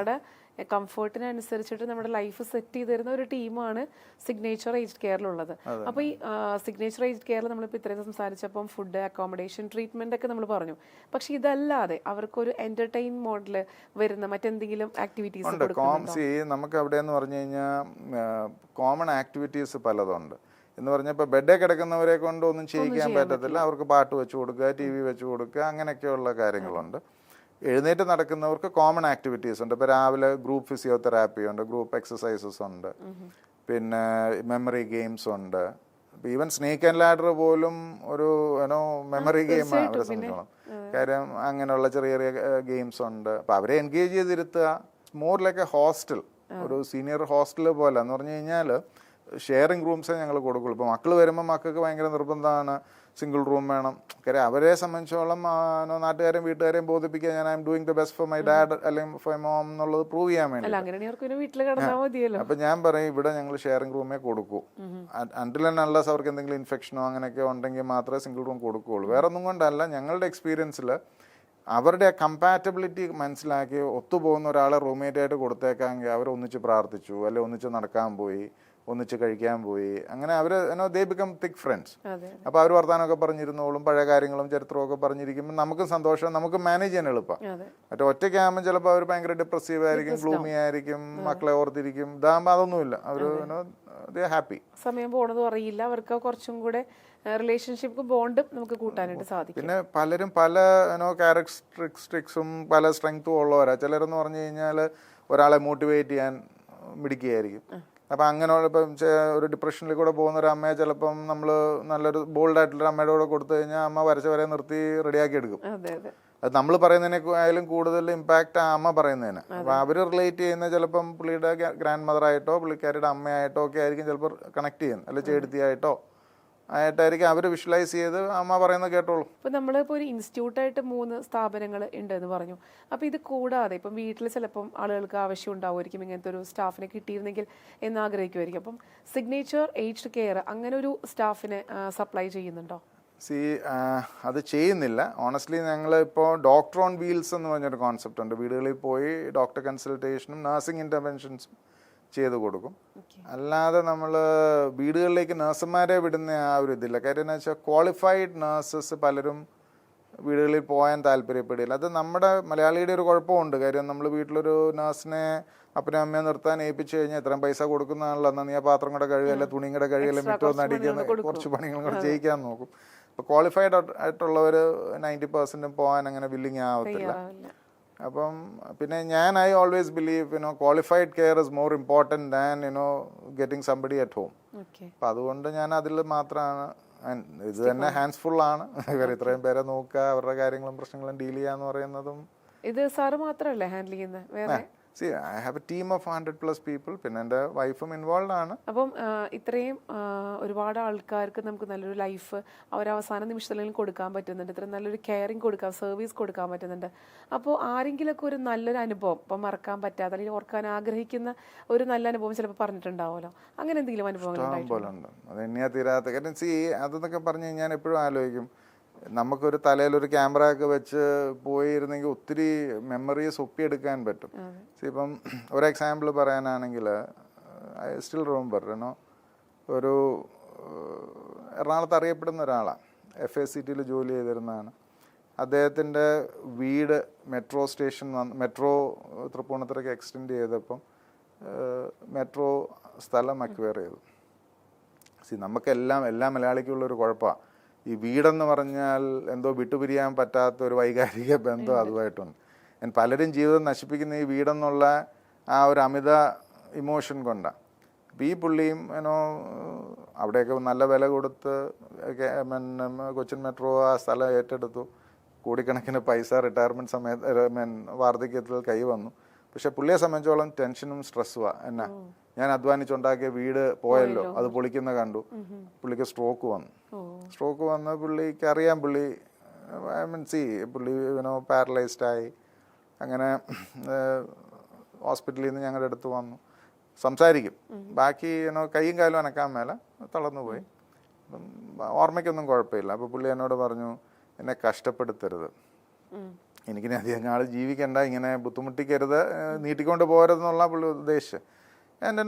നമ്മുടെ കംഫർട്ടിനനുസരിച്ചിട്ട് നമ്മുടെ life set ചെയ്ത് തരുന്ന ഒരു ടീമാണ് സിഗ്നേച്ചർ ഏജ്ഡ് കെയറിലുള്ളത് അപ്പോൾ ഈ സിഗ്നേച്ചർ ഏജ്ഡ് കെയറിൽ നമ്മളിപ്പോൾ ഇത്രയും സംസാരിച്ചപ്പം ഫുഡ് അക്കോമഡേഷൻ ട്രീറ്റ്മെന്റ് ഒക്കെ നമ്മൾ പറഞ്ഞു. പക്ഷെ ഇതല്ലാതെ അവർക്കൊരു എന്റർടൈൻ മോഡൽ വരുന്ന മറ്റെന്തെങ്കിലും ആക്ടിവിറ്റീസ് നമുക്ക് അവിടെ എന്ന് പറഞ്ഞു കഴിഞ്ഞാൽ കോമൺ ആക്ടിവിറ്റീസ് പലതുണ്ട്. എന്ന് പറഞ്ഞപ്പോൾ ബെഡേ കിടക്കുന്നവരെ കൊണ്ട് ഒന്നും ചെയ്യിക്കാൻ പറ്റത്തില്ല. അവർക്ക് പാട്ട് വെച്ച് കൊടുക്കുക ടി വി വെച്ച് കൊടുക്കുക അങ്ങനെയൊക്കെയുള്ള കാര്യങ്ങളുണ്ട്. എഴുന്നേറ്റ് നടക്കുന്നവർക്ക് കോമൺ ആക്ടിവിറ്റീസ് ഉണ്ട്. ഇപ്പോൾ രാവിലെ ഗ്രൂപ്പ് ഫിസിയോതെറാപ്പി ഉണ്ട് ഗ്രൂപ്പ് എക്സസൈസസ് ഉണ്ട്. പിന്നെ മെമ്മറി ഗെയിംസ് ഉണ്ട്. ഈവൻ സ്നേക്ക് ആൻഡ് ലാഡർ പോലും ഒരു ഏനോ മെമ്മറി ഗെയിമാണ് അവരെ സംബന്ധിച്ചോളം. കാര്യം അങ്ങനെയുള്ള ചെറിയ ചെറിയ ഗെയിംസ് ഉണ്ട്. അപ്പോൾ അവരെ എൻഗേജ് ചെയ്തിരുത്തുക. മോർ ലൈക്ക് എ ഹോസ്റ്റൽ ഒരു സീനിയർ ഹോസ്റ്റൽ പോലെ. എന്ന് പറഞ്ഞു കഴിഞ്ഞാൽ ഷെയറിംഗ് റൂംസേ ഞങ്ങൾ കൊടുക്കുള്ളൂ. ഇപ്പോൾ മക്കൾ വരുമ്പോൾ മക്കൾക്ക് ഭയങ്കര നിർബന്ധമാണ്. സിംഗിൾ റൂം വേണം. കാര്യം അവരെ സംബന്ധിച്ചോളം നാട്ടുകാരെയും വീട്ടുകാരെയും ബോധിപ്പിക്കുക ഞാൻ I'm doing the best for my dad അല്ലെങ്കിൽ ഫോർ മോം എന്നുള്ളത് പ്രൂവ് ചെയ്യാൻ വേണ്ടി അപ്പൊ ഞാൻ പറയും ഇവിടെ ഞങ്ങൾ ഷെയറിംഗ് റൂമേ കൊടുക്കൂ. അണ്ടിൽ തന്നെ അൺലസ് അവർക്ക് എന്തെങ്കിലും ഇൻഫെക്ഷനോ അങ്ങനെയൊക്കെ ഉണ്ടെങ്കിൽ മാത്രമേ സിംഗിൾ റൂം കൊടുക്കുകയുള്ളൂ. വേറെ ഒന്നും കൊണ്ടല്ല ഞങ്ങളുടെ എക്സ്പീരിയൻസിൽ അവരുടെ കമ്പാറ്റബിലിറ്റി മനസ്സിലാക്കി ഒത്തുപോകുന്ന ഒരാളെ റൂംമേറ്റ് ആയിട്ട് കൊടുത്തേക്കാമെങ്കിൽ അവർ ഒന്നിച്ച് പ്രാർത്ഥിച്ചു അല്ലെ ഒന്നിച്ച് നടക്കാൻ പോയി. ഒന്നിച്ച് കഴിക്കാൻ പോയി. അങ്ങനെ അവർ ദേ ബിക്കം തിക് ഫ്രണ്ട്സ് അപ്പോൾ അവർ വർത്തമാനമൊക്കെ പറഞ്ഞിരുന്നോളും പഴയ കാര്യങ്ങളും ചരിത്രവും ഒക്കെ പറഞ്ഞിരിക്കുമ്പോൾ നമുക്കും സന്തോഷം നമുക്ക് മാനേജ് ചെയ്യാൻ എളുപ്പം. മറ്റേ ഒറ്റയ്ക്കാകുമ്പോൾ ചിലപ്പോൾ അവർ ഭയങ്കര ഡിപ്രസീവ് ആയിരിക്കും ഗ്ലൂമി ആയിരിക്കും മക്കളെ ഓർത്തിരിക്കും. ഇതാകുമ്പോൾ അതൊന്നുമില്ല. അവർ ദേ ഹാപ്പി സമയം പോണതും അറിയില്ല. അവർക്ക് കുറച്ചും കൂടെ റിലേഷൻഷിപ്പ് ബോണ്ടും നമുക്ക് കൂട്ടാനായിട്ട് സാധിക്കും. പിന്നെ പലരും പല ക്യാരക്ടറിസ്റ്റിക്സും പല സ്ട്രെങ്ത്തും ഉള്ളവരാ. ചിലരെന്ന് പറഞ്ഞു കഴിഞ്ഞാൽ ഒരാളെ മോട്ടിവേറ്റ് ചെയ്യാൻ മിടിക്കുകയായിരിക്കും അപ്പം അങ്ങനെ ഇപ്പം ഒരു ഡിപ്രഷനിൽ കൂടെ പോകുന്ന ഒരു അമ്മയെ ചിലപ്പം നമ്മൾ നല്ലൊരു ബോൾഡായിട്ടുള്ള അമ്മയുടെ കൂടെ കൊടുത്തു കഴിഞ്ഞാൽ അമ്മ വരച്ച വരെ നിർത്തി റെഡിയാക്കി എടുക്കും. അതെ നമ്മൾ പറയുന്നതിനെ ആയാലും കൂടുതൽ ഇമ്പാക്റ്റ് ആ അമ്മ പറയുന്നതിന്. അപ്പം അവർ റിലേറ്റ് ചെയ്യുന്ന ചിലപ്പം പുള്ളിയുടെ ഗ്രാൻഡ് മദറായിട്ടോ പുള്ളിക്കാരിയുടെ അമ്മയായിട്ടോ ഒക്കെ ആയിരിക്കും ചിലപ്പോൾ കണക്ട് ചെയ്യുന്നത് അല്ലെ ചേടുത്തിയായിട്ടോ ആയിട്ടായിരിക്കും അവർ വിഷ്വലൈസ് ചെയ്ത് അമ്മ പറയുന്നത് കേട്ടോളൂ. ഇപ്പം നമ്മളിപ്പോൾ ഒരു ഇൻസ്റ്റിറ്റ്യൂട്ടായിട്ട് മൂന്ന് സ്ഥാപനങ്ങൾ ഉണ്ട് എന്ന് പറഞ്ഞു. അപ്പോൾ ഇത് കൂടാതെ ഇപ്പം വീട്ടിൽ ചിലപ്പം ആളുകൾക്ക് ആവശ്യം ഉണ്ടാവുമായിരിക്കും ഇങ്ങനത്തെ ഒരു സ്റ്റാഫിനെ കിട്ടിയിരുന്നെങ്കിൽ എന്ന് ആഗ്രഹിക്കുമായിരിക്കും. അപ്പം സിഗ്നേച്ചർ ഏജ്ഡ് കെയർ അങ്ങനെ ഒരു സ്റ്റാഫിനെ സപ്ലൈ ചെയ്യുന്നുണ്ടോ? സി അത് ചെയ്യുന്നില്ല. ഓണസ്റ്റ്ലി ഞങ്ങൾ ഇപ്പോൾ ഡോക്ടർ ഓൺ വീൽസ് എന്ന് പറഞ്ഞൊരു കോൺസെപ്റ്റ് ഉണ്ട്. വീടുകളിൽ പോയി ഡോക്ടർ കൺസൾട്ടേഷനും നഴ്സിംഗ് ഇന്റർവെൻഷൻസും ചെയ്ത് കൊടുക്കും. അല്ലാതെ നമ്മൾ വീടുകളിലേക്ക് നഴ്സുമാരെ വിടുന്ന ആ ഒരു ഇതില്ല. കാര്യം എന്ന് വെച്ചാൽ ക്വാളിഫൈഡ് നഴ്സസ് പലരും വീടുകളിൽ പോകാൻ താല്പര്യപ്പെടില്ല. അത് നമ്മുടെ മലയാളിയുടെ ഒരു കുഴപ്പമുണ്ട്. കാര്യം നമ്മൾ വീട്ടിലൊരു നഴ്സിനെ അപ്പനും അമ്മയെ നിർത്താൻ ഏൽപ്പിച്ചു കഴിഞ്ഞാൽ ഇത്രയും പൈസ കൊടുക്കുന്നതാണല്ലോ. എന്നാൽ നീ ആ പാത്രം കൂടെ കഴുകല്ല തുണിയും കൂടെ കഴുകല്ല മിറ്റോ അടിക്കുന്ന കുറച്ച് പണികളും കൂടെ ചെയ്യിക്കാൻ നോക്കും. അപ്പോൾ ക്വാളിഫൈഡ് ആയിട്ടുള്ളവർ നയന്റി പെർസെന്റും പോകാൻ അങ്ങനെ വില്ലിങ് ആവത്തില്ല. അപ്പം പിന്നെ ഞാൻ I always believe you know qualified care is more important than you know getting somebody at home അപ്പം അതുകൊണ്ട് ഞാൻ അതിൽ മാത്രമാണ്. ഇത് തന്നെ ഹാൻഡ്സ് ഫുൾ ആണ്. ഇവർ ഇത്രയും പേരെ നോക്കുക അവരുടെ കാര്യങ്ങളും പ്രശ്നങ്ങളും ഡീൽ ചെയ്യാന്ന് പറയുന്നതും. ഇത് സാറ് മാത്രമല്ലേ ഹാൻഡിൽ ചെയ്യുന്നത് വേറെ? See I have a team of hundred plus people പിന്നെ എന്റെ വൈഫും ഇൻവോൾവ് ആണ്. അപ്പം ഇത്രയും ഒരുപാട് ആൾക്കാർക്ക് നമുക്ക് നല്ലൊരു ലൈഫ് അവരവസാന നിമിഷത്തിൽ കൊടുക്കാൻ പറ്റുന്നുണ്ട്. ഇത്ര നല്ലൊരു കെയറിങ് കൊടുക്കാം സർവീസ് കൊടുക്കാൻ പറ്റുന്നുണ്ട്. അപ്പോൾ ആരെങ്കിലുമൊക്കെ ഒരു നല്ലൊരു അനുഭവം ഇപ്പം മറക്കാൻ പറ്റാത്ത അല്ലെങ്കിൽ ഓർക്കാൻ ആഗ്രഹിക്കുന്ന ഒരു നല്ല അനുഭവം ചിലപ്പോൾ പറഞ്ഞിട്ടുണ്ടാവുമല്ലോ. അങ്ങനെ എന്തെങ്കിലും അനുഭവങ്ങൾ അത് എണ്ണിയാ തീരാത്ത കാര്യം. സി അതെന്നൊക്കെ പറഞ്ഞ് ഞാൻ എപ്പോഴും ആലോചിക്കും. നമുക്കൊരു തലയിൽ ഒരു ക്യാമറ ഒക്കെ വെച്ച് പോയിരുന്നെങ്കിൽ ഒത്തിരി മെമ്മറീസ് ഒപ്പിയെടുക്കാൻ പറ്റും. ഇപ്പം ഒരു എക്സാമ്പിൾ പറയാനാണെങ്കിൽ ഐ സ്റ്റിൽ റിമെമ്പർ ഏനോ ഒരു എറണാകുളത്ത് അറിയപ്പെടുന്ന ഒരാളാണ് എഫ് എ സി ടിയിൽ ജോലി ചെയ്തിരുന്നതാണ്. അദ്ദേഹത്തിന്റെ വീട് മെട്രോ സ്റ്റേഷൻ വന്ന് മെട്രോ തൃപ്പൂണിത്തറയ്ക്ക് എക്സ്റ്റെൻഡ് ചെയ്തപ്പം മെട്രോ സ്ഥലം അക്വയർ ചെയ്തു. സി നമുക്കെല്ലാം എല്ലാ മലയാളിക്കുള്ളൊരു കുഴപ്പമാണ് ഈ വീടെന്ന് പറഞ്ഞാൽ എന്തോ വിട്ടുപിരിയാൻ പറ്റാത്ത ഒരു വൈകാരിക ബന്ധം അതുമായിട്ടുണ്ട്. ഞാൻ പലരും ജീവിതം നശിപ്പിക്കുന്ന ഈ വീടെന്നുള്ള ആ ഒരു അമിത ഇമോഷൻ കൊണ്ടാണ് അപ്പം ഈ പുള്ളിയും ഏനോ അവിടെയൊക്കെ നല്ല വില കൊടുത്ത് കൊച്ചിൻ മെട്രോ ആ സ്ഥലം ഏറ്റെടുത്തു. കോടിക്കണക്കിന് പൈസ റിട്ടയർമെന്റ് സമയത്ത് മീൻ വാർദ്ധക്യത്തിൽ കൈ വന്നു. പക്ഷെ പുള്ളിയെ സംബന്ധിച്ചോളം ടെൻഷനും സ്ട്രെസ്സുമാണ് എന്നാ. ഞാൻ അധ്വാനിച്ചുണ്ടാക്കിയ വീട് പോയല്ലോ. അത് പൊളിക്കുന്ന കണ്ടു. പുള്ളിക്ക് സ്ട്രോക്ക് വന്നു. സ്ട്രോക്ക് വന്ന് പുള്ളിക്ക് അറിയാം. പുള്ളി ഐ മീൻ സി പുള്ളി യുനോ പാരലൈസ്ഡ് ആയി. അങ്ങനെ ഹോസ്പിറ്റലിൽ നിന്ന് ഞങ്ങളുടെ അടുത്ത് വന്നു. സംസാരിക്കും. ബാക്കി യുനോ കൈയും കാലും അനക്കാൻ മേലെ തളർന്നു പോയി. അപ്പം ഓർമ്മയ്ക്കൊന്നും കുഴപ്പമില്ല. അപ്പോൾ പുള്ളി എന്നോട് പറഞ്ഞു എന്നെ കഷ്ടപ്പെടുത്തരുത്. എനിക്കിനി അധികം നാൾ ജീവിക്കണ്ട. ഇങ്ങനെ ബുദ്ധിമുട്ടിക്കരുത്. നീട്ടിക്കൊണ്ട് പോരുതെന്നുള്ള പുള്ളി എന്റെ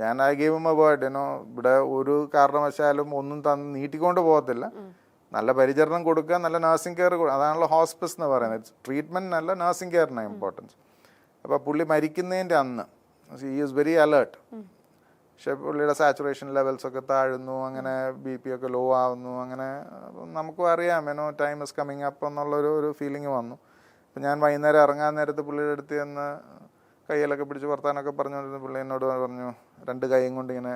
ഞാൻ ഐ ഗെയിം എ വേർഡ് എന്നോ ഇവിടെ ഒരു കാരണവശാലും ഒന്നും തന്ന് നീട്ടിക്കൊണ്ട് പോകത്തില്ല. നല്ല പരിചരണം കൊടുക്കുക നല്ല നഴ്സിംഗ് കെയർ അതാണല്ലോ ഹോസ്പിസ് എന്ന് പറയുന്നത്. ട്രീറ്റ്മെന്റ് നല്ല നഴ്സിംഗ് കെയറിനാണ് ഇമ്പോർട്ടൻസ് അപ്പോൾ പുള്ളി മരിക്കുന്നതിന്റെ അന്ന് ഈ ഈസ് വെരി അലേർട്ട് പക്ഷെ പുള്ളിയുടെ സാച്ചുറേഷൻ ലെവൽസ് ഒക്കെ താഴുന്നു അങ്ങനെ ബി പി ഒക്കെ ലോ ആവുന്നു അങ്ങനെ നമുക്കും അറിയാം ಏನೋ ടൈം ഇസ് കമ്മിങ് അപ്പ് എന്നുള്ളൊരു ഒരു ഫീലിംഗ് വന്നു. അപ്പം ഞാൻ വൈകുന്നേരം ഇറങ്ങാൻ നേരത്ത് പുള്ളിയുടെ അടുത്ത് ചെന്ന് കയ്യിലൊക്കെ പിടിച്ച് വർത്താനൊക്കെ പറഞ്ഞുകൊണ്ടിരുന്ന പുള്ളി എന്നോട് പറഞ്ഞു രണ്ട് കൈയും കൊണ്ട് ഇങ്ങനെ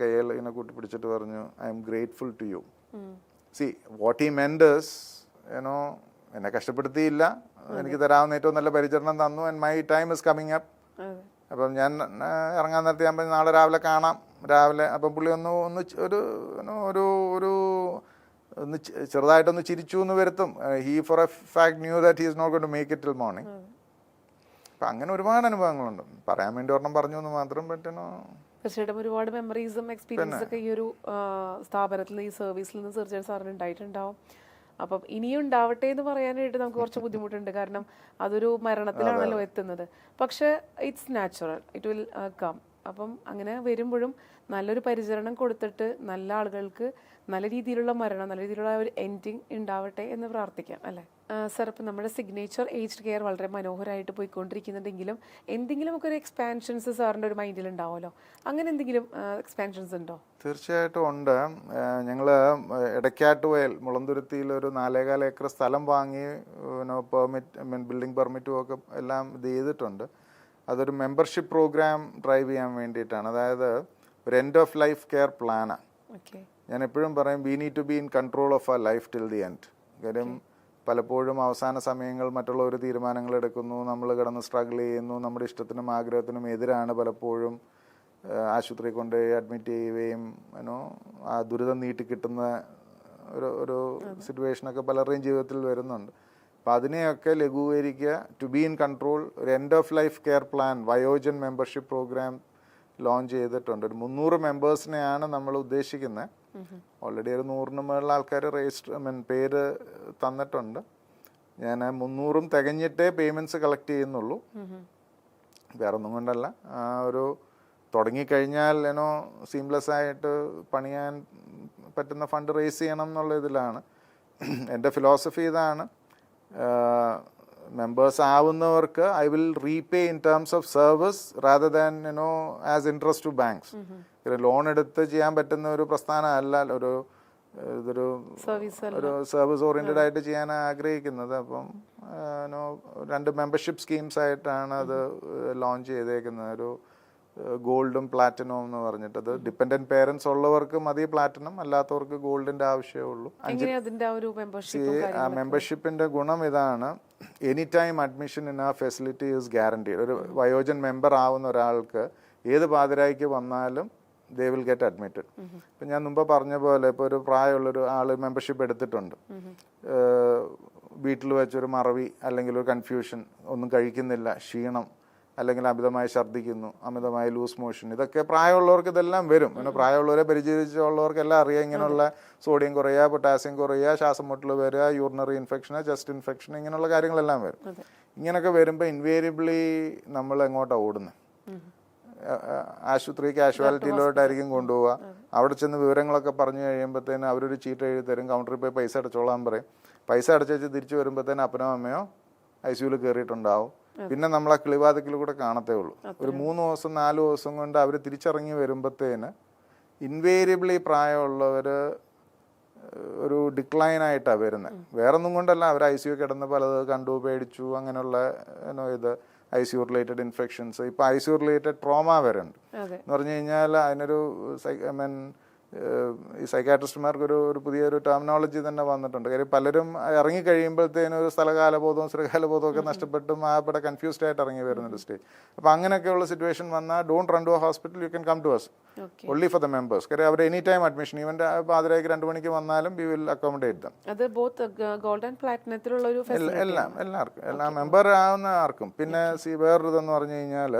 കയ്യിൽ ഇങ്ങനെ കൂട്ടി പിടിച്ചിട്ട് പറഞ്ഞു I am grateful to you see what ഈ മെൻഡേഴ്സ് ഏനോ എന്നെ കഷ്ടപ്പെടുത്തിയില്ല. എനിക്ക് തരാവുന്ന ഏറ്റവും നല്ല പരിചരണം തന്നു and my time is coming up അപ്പം ഞാൻ ഇറങ്ങാൻ നിർത്തി ഞാൻ നാളെ രാവിലെ കാണാം. രാവിലെ അപ്പം പുള്ളി ഒന്ന് ഒന്ന് ഒരു ഒരു ഒരു ഒന്ന് ചെറുതായിട്ടൊന്ന് ചിരിച്ചു എന്ന് വരുത്തും. He for a fact knew that he's not gone to make it till morning അപ്പം അങ്ങനെ ഒരുപാട് അനുഭവങ്ങളുണ്ട്. പറയാൻ വേണ്ടി ഒരെണ്ണം പറഞ്ഞു എന്ന് മാത്രം പറ്റണോ? തീർച്ചയായിട്ടും ഒരുപാട് മെമ്മറീസും എക്സ്പീരിയൻസ് ഒക്കെ ഈ ഒരു സ്ഥാപനത്തിൽ നിന്ന് ഈ സർവീസിൽ നിന്ന് തീർച്ചയായിട്ടും സാറിന് ഉണ്ടായിട്ടുണ്ടാവും അപ്പം ഇനിയും ഉണ്ടാവട്ടെ എന്ന് പറയാനായിട്ട് നമുക്ക് കുറച്ച് ബുദ്ധിമുട്ടുണ്ട്. കാരണം അതൊരു മരണത്തിലാണല്ലോ എത്തുന്നത്. പക്ഷെ it's natural it will come അപ്പം അങ്ങനെ വരുമ്പോഴും നല്ലൊരു പരിചരണം കൊടുത്തിട്ട് നല്ല ആളുകൾക്ക് നല്ല രീതിയിലുള്ള മരണം നല്ല രീതിയിലുള്ള ഒരു എൻഡിങ് ഉണ്ടാവട്ടെ എന്ന് പ്രാർത്ഥിക്കാം അല്ലേ? സാർ ഇപ്പം നമ്മുടെ സിഗ്നേച്ചർ ഏജ്ഡ് കെയർ വളരെ മനോഹരമായിട്ട് പോയിക്കൊണ്ടിരിക്കുന്നുണ്ടെങ്കിലും എന്തെങ്കിലും ഒക്കെ ഒരു എക്സ്പാൻഷൻസ് സാറിന്റെ ഒരു മൈൻഡിൽ ഉണ്ടാവുമല്ലോ? അങ്ങനെ എന്തെങ്കിലും എക്സ്പാൻഷൻസ് ഉണ്ടോ? തീർച്ചയായിട്ടും ഉണ്ട്. ഞങ്ങൾ ഇടയ്ക്കാട്ടുവയൽ മുളന്തുരുത്തിയിൽ ഒരു നാലേകാല ഏക്കർ സ്ഥലം വാങ്ങി പെർമിറ്റ് മീൻ ബിൽഡിംഗ് പെർമിറ്റും ഒക്കെ എല്ലാം ഇത് ചെയ്തിട്ടുണ്ട്. അതൊരു മെമ്പർഷിപ്പ് പ്രോഗ്രാം ഡ്രൈവ് ചെയ്യാൻ വേണ്ടിയിട്ടാണ്. അതായത് ഒരു എൻഡ് ഓഫ് ലൈഫ് കെയർ പ്ലാനാണ് ഓക്കെ ഞാൻ എപ്പോഴും പറയും we need to be in control of ആ ലൈഫ് ടിൽ ദി എൻഡ് കാര്യം പലപ്പോഴും അവസാന സമയങ്ങൾ മറ്റുള്ള ഒരു തീരുമാനങ്ങൾ എടുക്കുന്നു നമ്മൾ കിടന്ന് സ്ട്രഗിൾ ചെയ്യുന്നു നമ്മുടെ ഇഷ്ടത്തിനും ആഗ്രഹത്തിനും എതിരാണ് പലപ്പോഴും ആശുപത്രി കൊണ്ട് അഡ്മിറ്റ് ചെയ്യുകയും ഏനോ ആ ദുരിതം നീട്ടി കിട്ടുന്ന ഒരു ഒരു സിറ്റുവേഷനൊക്കെ പലരുടെയും ജീവിതത്തിൽ വരുന്നുണ്ട്. അപ്പം അതിനെയൊക്കെ ലഘൂകരിക്കുക. ടു ബി ഇൻ കൺട്രോൾ ഒരു end of life care plan Vayojan membership program launch ചെയ്തിട്ടുണ്ട്. ഒരു മുന്നൂറ് മെമ്പേഴ്സിനെയാണ് നമ്മൾ ഉദ്ദേശിക്കുന്നത് ഓൾറെഡി ഒരു നൂറിന് മുകളിൽ ആൾക്കാർ രജിസ്റ്റർ മീൻ പേര് തന്നിട്ടുണ്ട്. ഞാൻ മുന്നൂറും തികഞ്ഞിട്ടേ പേയ്മെന്റ്സ് കളക്ട് ചെയ്യുന്നുള്ളൂ. വേറെ ഒന്നും കൊണ്ടല്ല. ആ ഒരു തുടങ്ങിക്കഴിഞ്ഞാൽ ഏനോ സീംലെസ് ആയിട്ട് പണിയാൻ പറ്റുന്ന ഫണ്ട് റേസ് ചെയ്യണം എന്നുള്ള ഇതിലാണ്. എന്റെ ഫിലോസഫി ഇതാണ്. Members ആവുന്നവർക്ക് I will repay in terms of service rather than you know as interest to banks loan എടുത്ത് ചെയ്യാൻ പറ്റുന്ന ഒരു പ്രസ്ഥാനമല്ല ഒരു ഇതൊരു സർവീസ് ഒരു സർവീസ് ഓറിയന്റഡ് ആയിട്ട് ചെയ്യാൻ ആഗ്രഹിക്കുന്നത്. അപ്പം നോ, രണ്ട് മെമ്പർഷിപ്പ് സ്കീംസ് ആയിട്ടാണ് അത് ലോഞ്ച് ചെയ്തേക്കുന്നത്. ഒരു ഗോൾഡും പ്ലാറ്റിനവും എന്ന് പറഞ്ഞിട്ട് അത് ഡിപ്പെൻഡന്റ് പേരൻസ് ഉള്ളവർക്ക് മതി പ്ലാറ്റിനം അല്ലാത്തവർക്ക് ഗോൾഡിന്റെ ആവശ്യമേ ഉള്ളൂ. മെമ്പർഷിപ്പിന്റെ ഗുണം ഇതാണ്. Any time admission in a facility is guaranteed ഒരു വയോജൻ മെമ്പർ ആവുന്ന ഒരാൾക്ക് ഏത് പാതിരായിക്ക് വന്നാലും ദേ വിൽ ഗെറ്റ് അഡ്മിറ്റഡ് ഇപ്പം ഞാൻ മുമ്പ് പറഞ്ഞ പോലെ ഇപ്പോൾ ഒരു പ്രായമുള്ളൊരു ആൾ മെമ്പർഷിപ്പ് എടുത്തിട്ടുണ്ട്. വീട്ടിൽ വെച്ചൊരു മറവി അല്ലെങ്കിൽ ഒരു കൺഫ്യൂഷൻ ഒന്നും കഴിക്കുന്നില്ല ക്ഷീണം അല്ലെങ്കിൽ അമിതമായി ഛർദ്ദിക്കുന്നു അമിതമായി ലൂസ് മോഷൻ ഇതൊക്കെ പ്രായമുള്ളവർക്ക് ഇതെല്ലാം വരും. പിന്നെ പ്രായമുള്ളവരെ പരിചയിച്ചുള്ളവർക്കെല്ലാം അറിയാം ഇങ്ങനെയുള്ള സോഡിയം കുറയുക പൊട്ടാസ്യം കുറയുക ശ്വാസം മുട്ടൽ വരിക യൂറിനറി ഇൻഫെക്ഷൻ ചെസ്റ്റ് ഇൻഫെക്ഷൻ ഇങ്ങനെയുള്ള കാര്യങ്ങളെല്ലാം വരും. ഇങ്ങനെയൊക്കെ വരുമ്പോൾ ഇൻവേരിയബിളി നമ്മൾ എങ്ങോട്ടാണ് ഓടുന്നത് ആശുപത്രി കാഷ്വാലിറ്റിയിലോട്ടായിരിക്കും കൊണ്ടുപോവുക. അവിടെ ചെന്ന് വിവരങ്ങളൊക്കെ പറഞ്ഞു കഴിയുമ്പോഴത്തേന് അവരൊരു ചീട്ട് എഴുതി തരും കൗണ്ടറിൽ പോയി പൈസ അടച്ചോളാൻ പറയും. പൈസ അടച്ചു തിരിച്ചു വരുമ്പോഴത്തേന് അപ്പനോ അമ്മയോ ഐ സിയുയിൽ കയറിയിട്ടുണ്ടാവും പിന്നെ നമ്മൾ ആ കിളിവാതിക്കൽ കൂടെ കാണത്തേ ഉള്ളൂ. ഒരു മൂന്ന് ദിവസം നാല് ദിവസം കൊണ്ട് അവർ തിരിച്ചിറങ്ങി വരുമ്പോഴത്തേന് ഇൻവേരിയബിളി പ്രായമുള്ളവർ ഒരു ഡിക്ലൈൻ ആയിട്ടാണ് വരുന്നത് വേറെ ഒന്നും കൊണ്ടല്ല അവർ ഐ സി യു കിടന്ന് പലത് കണ്ടു പേടിച്ചു അങ്ങനെയുള്ള ഇത് I C U related infections ഇപ്പം I C U related trauma വരുന്നുണ്ട് ഉണ്ട് എന്ന് പറഞ്ഞു കഴിഞ്ഞാൽ അതിനൊരു ഐ മീൻ ഈ സൈക്കാട്രിസ്റ്റുമാർക്ക് ഒരു പുതിയൊരു ടെർമിനോളജി തന്നെ വന്നിട്ടുണ്ട്. കാര്യം പലരും ഇറങ്ങിക്കഴിയുമ്പോഴത്തേനും ഒരു സ്ഥലകാലബോധവും ശ്രീകാലബോധവും ഒക്കെ നഷ്ടപ്പെട്ടും ആ ഇവിടെ കൺഫ്യൂസ്ഡ് ആയിട്ട് ഇറങ്ങി വരുന്നൊരു സ്റ്റേജ് അപ്പോൾ അങ്ങനെയൊക്കെയുള്ള സിറ്റുവേഷൻ വന്നാൽ don't run to a hospital you can come to us only only for the members കാര്യം അവർ എനി ടൈം അഡ്മിഷൻ ഈവൻ പാതിരായിക്ക് രണ്ട് മണിക്ക് വന്നാലും വി വിൽ അക്കോമഡേറ്റ് ദം അത് ബോത്ത് ഗോൾഡൻ പ്ലാറ്റിനത്തിലുള്ള ഒരു എല്ല- എല്ലാം എല്ലാവർക്കും. എല്ലാ മെമ്പർ ആവുന്ന ആർക്കും. പിന്നെ സി വേറൊരു ഇതെന്ന് പറഞ്ഞു കഴിഞ്ഞാൽ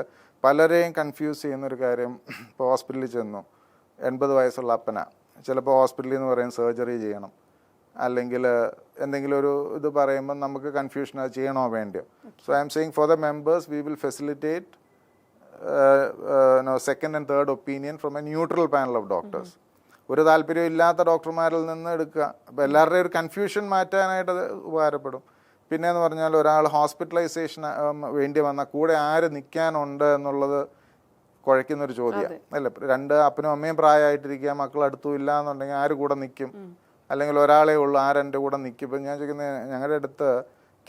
പലരെയും കൺഫ്യൂസ് ചെയ്യുന്ന ഒരു കാര്യം ഇപ്പോൾ ഹോസ്പിറ്റലിൽ ചെന്നു. എൺപത് വയസ്സുള്ള അപ്പന. ചിലപ്പോൾ ഹോസ്പിറ്റലിൽ നിന്ന് പറയും സർജറി ചെയ്യണം. അല്ലെങ്കിൽ എന്തെങ്കിലും ഒരു ഇത് പറയുമ്പോൾ നമുക്ക് കൺഫ്യൂഷൻ അത് ചെയ്യണോ വേണ്ടയോ. So I'm saying for the members we will facilitate second and third opinion from a neutral panel of doctors ഒരു താല്പര്യം ഇല്ലാത്ത ഡോക്ടർമാരിൽ നിന്ന് എടുക്കുക അപ്പോൾ എല്ലാവരുടെയും ഒരു കൺഫ്യൂഷൻ മാറ്റാനായിട്ട് അത് ഉപകാരപ്പെടും. പിന്നെ എന്ന് പറഞ്ഞാൽ ഒരാൾ ഹോസ്പിറ്റലൈസേഷൻ വേണ്ടി വന്നാൽ കൂടെ ആര് നിൽക്കാനുണ്ട് എന്നുള്ളത് കുഴയ്ക്കുന്ന ഒരു ചോദ്യം അല്ല രണ്ട് അപ്പനും അമ്മയും പ്രായമായിട്ടിരിക്കുക മക്കൾ അടുത്തും ഇല്ല എന്നുണ്ടെങ്കിൽ ആര് കൂടെ നിൽക്കും അല്ലെങ്കിൽ ഒരാളെ ഉള്ളൂ ആരെന്റെ കൂടെ നിൽക്കും ഇപ്പം ഞാൻ ചോദിക്കുന്നത് ഞങ്ങളുടെ അടുത്ത്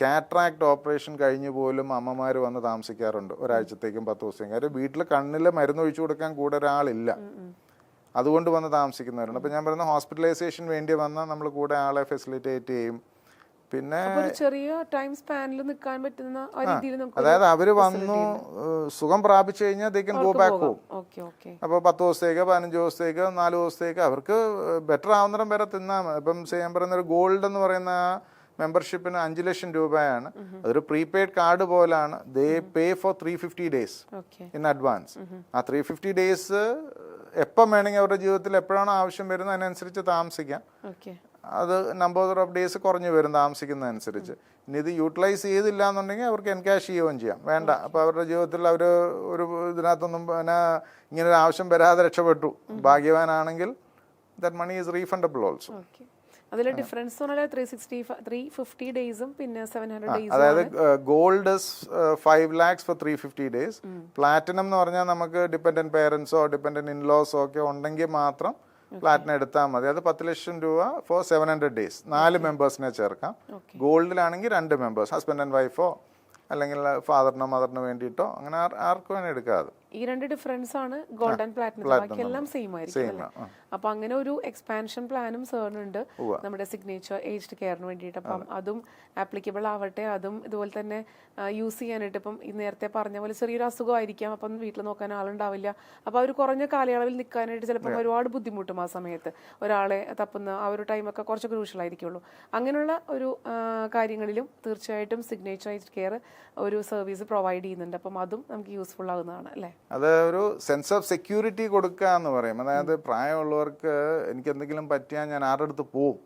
കാട്രാക്ട് ഓപ്പറേഷൻ കഴിഞ്ഞ് പോലും അമ്മമാർ വന്ന് താമസിക്കാറുണ്ട് ഒരാഴ്ചത്തേക്കും പത്ത് ദിവസത്തേക്കും കാര്യം വീട്ടിൽ കണ്ണിൽ മരുന്ന് ഒഴിച്ചു കൊടുക്കാൻ കൂടെ ഒരാളില്ല. അതുകൊണ്ട് വന്ന് താമസിക്കുന്നവരുണ്ട്. അപ്പം ഞാൻ പറയുന്ന ഹോസ്പിറ്റലൈസേഷൻ വേണ്ടി വന്നാൽ നമ്മൾ കൂടെ ആളെ ഫെസിലിറ്റേറ്റ് ചെയ്യും. പിന്നെ ചെറിയ ടൈം സ്പാനിൽ നിൽക്കാൻ പറ്റുന്ന രീതിയിൽ അതായത് അവർ വന്നു സുഖം പ്രാപിച്ചു കഴിഞ്ഞാൽ they can go back home അപ്പോൾ പത്ത് ദിവസത്തേക്ക് പതിനഞ്ച് ദിവസത്തേക്ക് നാല് ദിവസത്തേക്ക് അവർക്ക് ബെറ്റർ ആവുന്നിടം വരെ തിന്നാൽ ഇപ്പം സെയിം ഞാൻ പറയുന്ന ഒരു ഗോൾഡ് എന്ന് പറയുന്ന മെമ്പർഷിപ്പിന് അഞ്ച് ലക്ഷം രൂപയാണ്. അതൊരു പ്രീപെയ്ഡ് കാർഡ് പോലാണ്. They pay for three fifty days in advance ആ ത്രീ ഫിഫ്റ്റി ഡേയ്സ് എപ്പം വേണമെങ്കിൽ അവരുടെ ജീവിതത്തിൽ എപ്പോഴാണോ ആവശ്യം വരുന്നത് അതിനനുസരിച്ച് താമസിക്കാം. അത് നമ്പർ ഓഫ് ഡേയ്സ് കുറഞ്ഞു വരും താമസിക്കുന്നതനുസരിച്ച്. ഇനി ഇത് യൂട്ടിലൈസ് ചെയ്തില്ല എന്നുണ്ടെങ്കിൽ അവർക്ക് എൻകാഷ് ചെയ്യുകയും ചെയ്യാം. വേണ്ട. അപ്പോൾ അവരുടെ ജീവിതത്തിൽ അവർ ഒരു ഇതിനകത്തൊന്നും പിന്നെ ഇങ്ങനെ ഒരു ആവശ്യം വരാതെ രക്ഷപ്പെട്ടു. ഭാഗ്യവാനാണെങ്കിൽ that money is refundable also അതിലെ ഡിഫറൻസ് ഡേയ്സും പിന്നെ അതായത് gold five lakhs for three fifty days platinum എന്ന് പറഞ്ഞാൽ നമുക്ക് ഡിപെൻഡന്റ് പേരൻസോ ഡിപെൻഡന്റ് ഇൻലോസോ ഒക്കെ ഉണ്ടെങ്കിൽ മാത്രം പ്ലാറ്റിനം എടുത്താൽ മതി. അത് പത്ത് ലക്ഷം രൂപ ഫോർ സെവൻ ഹൺഡ്രഡ് ഡേയ്സ് നാല് മെമ്പേഴ്സിനെ ചേർക്കാം. ഗോൾഡിലാണെങ്കിൽ രണ്ട് മെമ്പേഴ്സ് ഹസ്ബൻഡ് ആൻഡ് വൈഫോ അല്ലെങ്കിൽ ഫാദറിനോ മദറിനോ വേണ്ടിയിട്ടോ അങ്ങനെ ആർ- ആർക്കും വേണേൽ എടുക്കാം അത് ഈ രണ്ട് ഡിഫറൻസ് ആണ് ഗോൾഡൻ ആൻഡ് പ്ലാറ്റിനം ബാക്കിയെല്ലാം സെയിം ആയിരിക്കും അപ്പൊ അങ്ങനെ ഒരു എക്സ്പാൻഷൻ പ്ലാനും സേർണുണ്ട് നമ്മുടെ സിഗ്നേച്ചർ ഏജ്ഡ് കെയറിന് വേണ്ടിയിട്ട്. അപ്പം അതും. ആപ്ലിക്കബിൾ ആവട്ടെ അതും ഇതുപോലെ തന്നെ യൂസ് ചെയ്യാനായിട്ട്. ഇപ്പം ഈ നേരത്തെ പറഞ്ഞ പോലെ ചെറിയൊരു അസുഖമായിരിക്കാം. അപ്പം വീട്ടിൽ നോക്കാൻ ആളുണ്ടാവില്ല. അപ്പൊ അവർ കുറഞ്ഞ കാലയളവിൽ നിൽക്കാനായിട്ട് ചിലപ്പോൾ ഒരുപാട് ബുദ്ധിമുട്ടും ആ സമയത്ത്. ഒരാളെ തപ്പുന്ന ആ ഒരു ടൈമൊക്കെ കുറച്ച് ക്രൂഷ്യൽ ആയിരിക്കുള്ളൂ. അങ്ങനെയുള്ള ഒരു കാര്യങ്ങളിലും തീർച്ചയായിട്ടും സിഗ്നേച്ചർ ഏജ്ഡ് കെയർ ഒരു സർവീസ് പ്രൊവൈഡ് ചെയ്യുന്നുണ്ട്. അപ്പം അതും നമുക്ക് യൂസ്ഫുൾ ആകുന്നതാണ് അല്ലേ? അത് ഒരു സെൻസ് ഓഫ് സെക്യൂരിറ്റി കൊടുക്കുക എന്ന് പറയും. അതായത് പ്രായമുള്ളവർക്ക് എനിക്ക് എന്തെങ്കിലും പറ്റിയാൽ ഞാൻ ആരുടെ അടുത്ത് പോവും?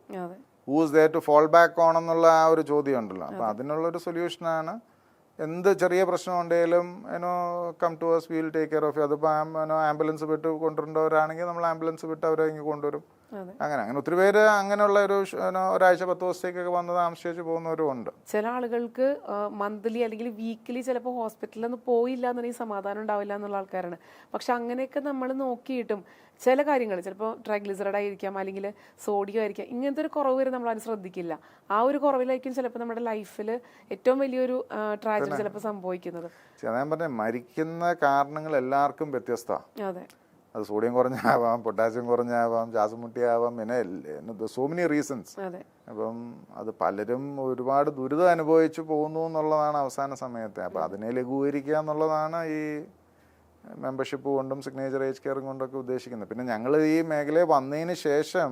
Who's there to fall back on എന്നുള്ള ആ ഒരു ചോദ്യം ഉണ്ടല്ലോ അപ്പം അതിനുള്ളൊരു സൊല്യൂഷനാണ് എന്ത് ചെറിയ പ്രശ്നം ഉണ്ടെങ്കിലും ഏനോ come to us we'll take care of അതിപ്പോൾ ആംബുലൻസ് വിട്ട് കൊണ്ടുവരേണ്ടവരാണെങ്കിൽ നമ്മൾ ആംബുലൻസ് വിട്ട് അവരെ ഇങ്ങ് കൊണ്ടുവരും. അങ്ങനെ അങ്ങനെ ഒത്തിരി പേര് അങ്ങനെയുള്ള ഒരു ഒരാഴ്ച പത്ത് ദിവസത്തേക്കൊക്കെ വന്ന് താമസിച്ചു പോകുന്നവരും ഉണ്ട്. ചില ആളുകൾക്ക് മന്ത്ലി അല്ലെങ്കിൽ വീക്കിലി ചിലപ്പോൾ ഹോസ്പിറ്റലിൽ നിന്ന് പോയില്ല എന്നുണ്ടെങ്കിൽ സമാധാനം ഉണ്ടാവില്ല എന്നുള്ള ആൾക്കാരാണ്. പക്ഷെ അങ്ങനെയൊക്കെ നമ്മൾ നോക്കിയിട്ടും ചില കാര്യങ്ങൾ ചിലപ്പോൾ ട്രൈഗ്ലിസറൈഡ് ആയിരിക്കാം അല്ലെങ്കിൽ സോഡിയം ആയിരിക്കാം ഇങ്ങനത്തെ ഒരു കുറവ് വരെ നമ്മൾ അത് ശ്രദ്ധിക്കില്ല. ആ ഒരു കുറവിലായിരിക്കും ചിലപ്പോൾ നമ്മുടെ ലൈഫിൽ ഏറ്റവും വലിയൊരു ട്രാജഡി ചിലപ്പോൾ സംഭവിക്കുന്നത്. ഞാൻ പറഞ്ഞ മരിക്കുന്ന കാരണങ്ങൾ എല്ലാവർക്കും വ്യത്യസ്തമാണ് അതെ. അത് സോഡിയം കുറഞ്ഞാവാം പൊട്ടാസ്യം കുറഞ്ഞാവാം ശ്വാസമുട്ടിയാവാം പിന്നെ സോ മെനി റീസൺസ് അപ്പം അത് പലരും ഒരുപാട് ദുരിതം അനുഭവിച്ചു പോകുന്നു എന്നുള്ളതാണ് അവസാന സമയത്തെ. അപ്പം അതിനെ ലഘൂകരിക്കുക എന്നുള്ളതാണ് ഈ മെമ്പർഷിപ്പ് കൊണ്ടും സിഗ്നേച്ചർ ഏജ് കെയറും കൊണ്ടൊക്കെ ഉദ്ദേശിക്കുന്നത്. പിന്നെ ഞങ്ങൾ ഈ മേഖലയിൽ വന്നതിന് ശേഷം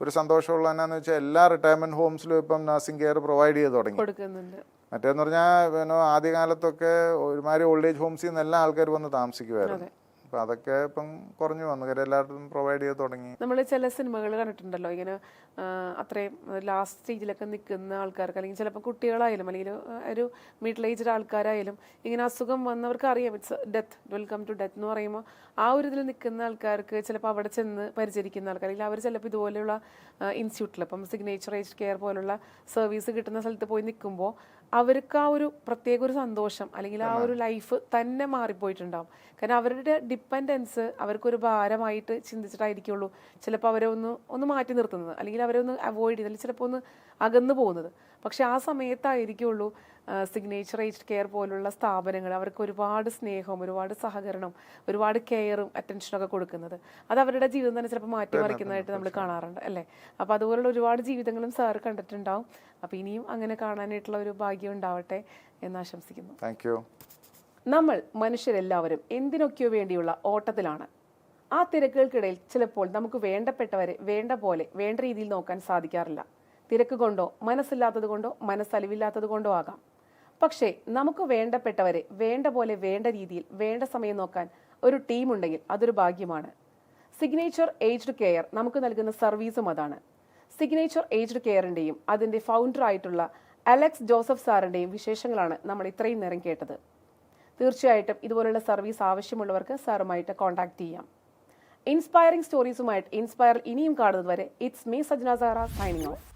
ഒരു സന്തോഷമുള്ള എന്നാന്ന് വെച്ചാൽ എല്ലാ റിട്ടയർമെന്റ് ഹോംസിലും ഇപ്പം നഴ്സിംഗ് കെയർ പ്രൊവൈഡ് ചെയ്ത് തുടങ്ങി. മറ്റേന്ന് പറഞ്ഞാൽ പിന്നെ ആദ്യകാലത്തൊക്കെ ഒരുമാതിരി ഓൾഡ് ഏജ് ഹോംസിൽ നിന്ന് എല്ലാ ആൾക്കാരും വന്ന് താമസിക്കുമായിരുന്നു അതൊക്കെ ഇപ്പം കുറഞ്ഞു വന്നു. കാര്യം എല്ലായിടത്തും പ്രൊവൈഡ് ചെയ്ത് തുടങ്ങി. നമ്മൾ ചില സിനിമകൾ കണ്ടിട്ടുണ്ടല്ലോ. ഇങ്ങനെ അത്രയും ലാസ്റ്റ് സ്റ്റേജിലൊക്കെ നിൽക്കുന്ന ആൾക്കാർക്ക് അല്ലെങ്കിൽ ചിലപ്പോൾ കുട്ടികളായാലും അല്ലെങ്കിൽ ഒരു മിഡിൽ ഏജ്ഡ് ആൾക്കാരായാലും ഇങ്ങനെ അസുഖം വന്നവർക്ക് അറിയാം. It's death welcome to death എന്ന് പറയുമ്പോൾ ആ ഒരു ഇതിൽ നിൽക്കുന്ന ആൾക്കാർക്ക് ചിലപ്പോൾ അവിടെ ചെന്ന് പരിചരിക്കുന്ന ആൾക്കാർ അല്ലെങ്കിൽ അവർ ചിലപ്പോൾ ഇതുപോലെയുള്ള ഇൻസ്റ്റിറ്റ്യൂട്ടിൽ ഇപ്പം സിഗ്നേച്ചർ ഏജ് കെയർ പോലുള്ള സർവീസ് കിട്ടുന്ന സ്ഥലത്ത് പോയി നിൽക്കുമ്പോൾ അവർക്ക് ആ ഒരു പ്രത്യേക ഒരു സന്തോഷം അല്ലെങ്കിൽ ആ ഒരു ലൈഫ് തന്നെ മാറിപ്പോയിട്ടുണ്ടാവും. കാരണം അവരുടെ ഡിപ്പെൻഡൻസ് അവർക്കൊരു ഭാരമായിട്ട് ചിന്തിച്ചിട്ടായിരിക്കുള്ളൂ ചിലപ്പോൾ അവരെ ഒന്ന് ഒന്ന് മാറ്റി നിർത്തുന്നത് അല്ലെങ്കിൽ അവരെ ഒന്ന് അവോയ്ഡ് ചെയ്ത് അല്ലെങ്കിൽ ചിലപ്പോൾ ഒന്ന് അകന്നു പോകുന്നത്. പക്ഷെ ആ സമയത്തായിരിക്കുള്ളൂ സിഗ്നേച്ചർ ഏജ്ഡ് കെയർ പോലുള്ള സ്ഥാപനങ്ങൾ അവർക്ക് ഒരുപാട് സ്നേഹവും ഒരുപാട് സഹകരണം ഒരുപാട് കെയറും അറ്റൻഷനും ഒക്കെ കൊടുക്കുന്നത്. അത് അവരുടെ ജീവിതം തന്നെ ചിലപ്പോൾ മാറ്റിമറിക്കുന്നതായിട്ട് നമ്മൾ കാണാറുണ്ട് അല്ലേ? അപ്പോൾ അതുപോലുള്ള ഒരുപാട് ജീവിതങ്ങളും സാർ കണ്ടിട്ടുണ്ടാവും. അപ്പോൾ ഇനിയും അങ്ങനെ കാണാനായിട്ടുള്ള ഒരു ഭാഗ്യം ഉണ്ടാവട്ടെ എന്ന് ആശംസിക്കുന്നു. താങ്ക് യു നമ്മൾ മനുഷ്യരെല്ലാവരും എന്തിനൊക്കെയോ വേണ്ടിയുള്ള ഓട്ടത്തിലാണ്. ആ തിരക്കുകൾക്കിടയിൽ ചിലപ്പോൾ നമുക്ക് വേണ്ടപ്പെട്ടവരെ വേണ്ട പോലെ വേണ്ട രീതിയിൽ നോക്കാൻ സാധിക്കാറില്ല. തിരക്ക് കൊണ്ടോ മനസ്സില്ലാത്തത് കൊണ്ടോ മനസ്സലിവില്ലാത്തത് കൊണ്ടോ ആകാം. പക്ഷേ നമുക്ക് വേണ്ടപ്പെട്ടവരെ വേണ്ട പോലെ വേണ്ട രീതിയിൽ വേണ്ട സമയം നോക്കാൻ ഒരു ടീം ഉണ്ടെങ്കിൽ അതൊരു ഭാഗ്യമാണ്. സിഗ്നേച്ചർ ഏജ്ഡ് കെയർ നമുക്ക് നൽകുന്ന സർവീസും അതാണ്. സിഗ്നേച്ചർ ഏജ്ഡ് കെയറിന്റെയും അതിന്റെ ഫൗണ്ടർ ആയിട്ടുള്ള അലക്സ് ജോസഫ് സാറിന്റെയും വിശേഷങ്ങളാണ് നമ്മൾ ഇത്രയും നേരം കേട്ടത്. തീർച്ചയായിട്ടും ഇതുപോലുള്ള സർവീസ് ആവശ്യമുള്ളവർക്ക് സാറുമായിട്ട് കോൺടാക്ട് ചെയ്യാം. ഇൻസ്പയറിംഗ് സ്റ്റോറീസുമായിട്ട് ഇൻസ്പയർ ഇനിയും കാണുന്നതുവരെ it's me Sajna Sara signing off